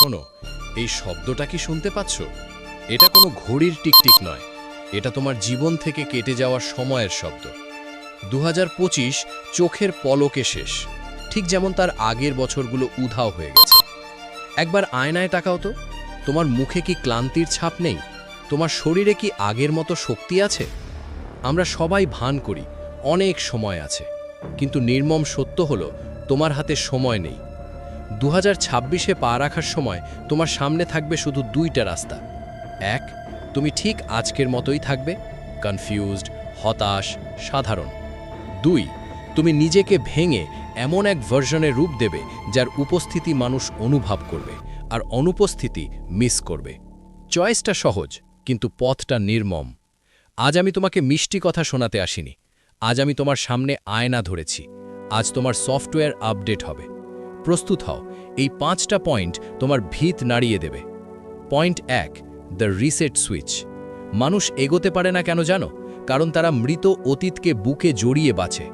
শোনো, এই শব্দটা কি শুনতে পাচ্ছ? এটা কোনো ঘড়ির টিকটিক নয়। এটা তোমার জীবন থেকে কেটে যাওয়ার সময়ের শব্দ। দু চোখের পলকে শেষ। ঠিক যেমন তার আগের বছরগুলো উধাও হয়ে গেছে। একবার আয়নায় তাকাও তো। তোমার মুখে কি ক্লান্তির ছাপ নেই? তোমার শরীরে কি আগের মতো শক্তি আছে? আমরা সবাই ভান করি, অনেক সময় আছে। কিন্তু নির্মম সত্য হলো, তোমার হাতে সময় নেই। দু হাজার পা রাখার সময় তোমার সামনে থাকবে শুধু দুইটা রাস্তা। এক, তুমি ঠিক আজকের মতোই থাকবে কনফিউজড হতাশ, সাধারণ। দুই, তুমি নিজেকে ভেঙে এমন এক ভার্জনের রূপ দেবে যার উপস্থিতি মানুষ অনুভব করবে আর অনুপস্থিতি মিস করবে। চয়েসটা সহজ, কিন্তু পথটা নির্মম। আজ আমি তোমাকে মিষ্টি কথা শোনাতে আসিনি। আজ আমি তোমার সামনে আয়না ধরেছি। আজ তোমার সফটওয়্যার আপডেট হবে। প্রস্তুত হও। এই পাঁচটা পয়েন্ট তোমার ভিত নাড়িয়ে দেবে। পয়েন্ট এক, দ্য রিসেট সুইচ। মানুষ এগোতে পারে না কেন জানো? কারণ তারা মৃত অতীতকে বুকে জড়িয়ে বাঁচে।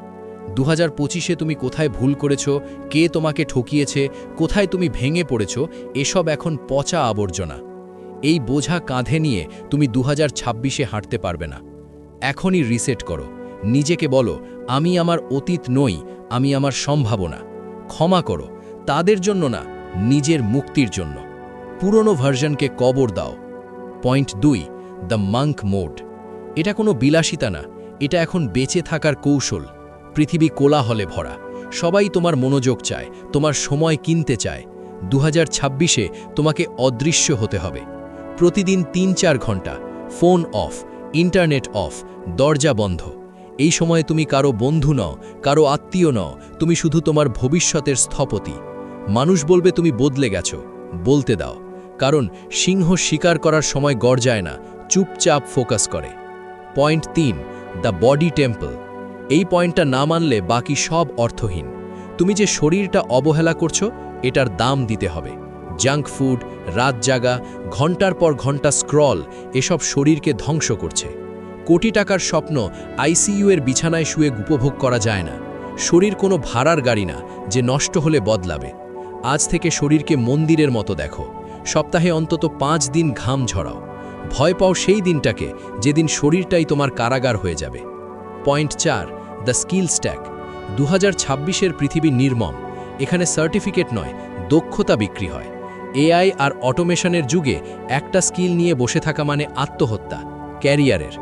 দু হাজার পঁচিশে তুমি কোথায় ভুল করেছ? কে তোমাকে ঠকিয়েছে? কোথায় তুমি ভেঙে পড়েছ? এসব এখন পচা আবর্জনা। এই বোঝা কাঁধে নিয়ে তুমি দু হাজার ছাব্বিশে হাঁটতে পারবে না। এখনই রিসেট করো। নিজেকে বলো, আমি আমার অতীত নই, আমি আমার সম্ভাবনা। ক্ষমা করো। তাদের জন্য না, নিজের মুক্তির জন্য। পুরনো ভার্সনকে কবর দাও। পয়েন্ট দুই, দ্য মাঙ্ক মোড। এটা কোনো বিলাসিতা না, এটা এখন বেঁচে থাকার কৌশল। পৃথিবী কোলাহলে ভরা। সবাই তোমার মনোযোগ চায়, তোমার সময় কিনতে চায়। দু হাজার ছাব্বিশে তোমাকে অদৃশ্য হতে হবে। প্রতিদিন তিন চার ঘণ্টা, ফোন অফ, ইন্টারনেট অফ, দরজা বন্ধ। এই সময়ে তুমি কারও বন্ধু নও, কারও আত্মীয় নও, তুমি শুধু তোমার ভবিষ্যতের স্থপতি। মানুষ বলবে তুমি বদলে গেছো। বলতে দাও, কারণ সিংহ শিকার করার সময় গর্জায় না, চুপচাপ ফোকাস করে। পয়েন্ট তিন, দ্য বডি টেম্পল। এই পয়েন্টটা না মানলে বাকি সব অর্থহীন। তুমি যে শরীরটা অবহেলা করছ, এটার দাম দিতে হবে। জাঙ্ক ফুড, রাত জাগা, ঘণ্টার পর ঘণ্টা স্ক্রল, এসব শরীরকে ধ্বংস করছে। কোটি টাকার স্বপ্ন আইসিইউ এর বিছানায় শুয়ে উপভোগ করা যায় না। শরীর কোনো ভাড়ার গাড়ি না, যে নষ্ট হলে বদলাবে। আজ থেকে শরীরকে মন্দিরের মতো দেখো। সপ্তাহে অন্তত পাঁচ দিন ঘাম ঝরাও। ভয় পাও সেই দিনটাকে, যেদিন শরীরটাই তোমার কারাগার হয়ে যাবে। পয়েন্ট চার, দ্য স্কিল স্ট্যাক। দু হাজার পৃথিবী নির্মম। এখানে সার্টিফিকেট নয়, দক্ষতা বিক্রি হয়। এআই আর অটোমেশনের যুগে একটা স্কিল নিয়ে বসে থাকা মানে আত্মহত্যা, ক্যারিয়ারের।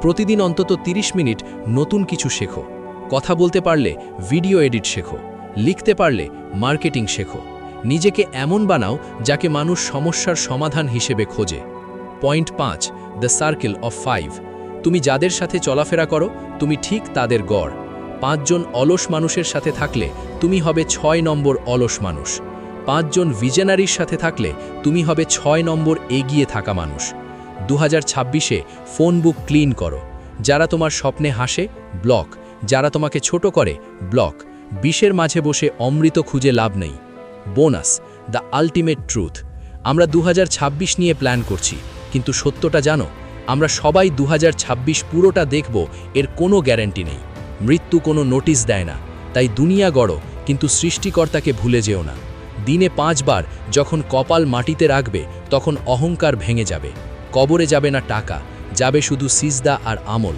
প্রতিদিন অন্তত ৩০ মিনিট নতুন কিছু শেখো। কথা বলতে পারলে ভিডিও এডিট শেখো। লিখতে পারলে মার্কেটিং শেখো। নিজেকে এমন বানাও যাকে মানুষ সমস্যার সমাধান হিসেবে খোঁজে। পয়েন্ট পাঁচ, দ্য সার্কেল অফ ফাইভ। তুমি যাদের সাথে চলাফেরা করো, তুমি ঠিক তাদের গড়। পাঁচজন অলস মানুষের সাথে থাকলে, তুমি হবে ছয় নম্বর অলস মানুষ। পাঁচজন ভিজেনারির সাথে থাকলে, তুমি হবে ছয় নম্বর এগিয়ে থাকা মানুষ। দু হাজার ছাব্বিশে ফোন বুক ক্লিন করো। যারা তোমার স্বপ্নে হাসে, ব্লক। যারা তোমাকে ছোট করে, ব্লক। বিষের মাঝে বসে অমৃত খুঁজে লাভ নেই। Bonus, the ultimate truth. আমরা দু হাজার ছাব্বিশ নিয়ে প্ল্যান করছি, কিন্তু সত্যটা জানো, আমরা সবাই দু হাজার ছাব্বিশ পুরোটা দেখব, এর কোনো গ্যারেন্টি নেই। মৃত্যু কোনো নোটিশ দেয় না, তাই দুনিয়া গড়ো, কিন্তু সৃষ্টিকর্তাকে ভুলে যেও না। দিনে পাঁচবার যখন কপাল মাটিতে রাখবে, তখন অহংকার ভেঙে যাবে। কবরে যাবে না টাকা, যাবে শুধু সিজদা আর আমল।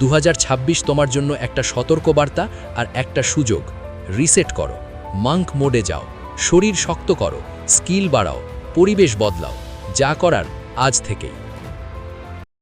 দু হাজার ছাব্বিশ তোমার জন্য একটা সতর্কবার্তা আর একটা সুযোগ। রিসেট করো। মাঙ্ক মোডে যাও। শরীর শক্ত করো স্কিল বাড়াও পরিবেশ বদলাও যা করার আজ থেকেই।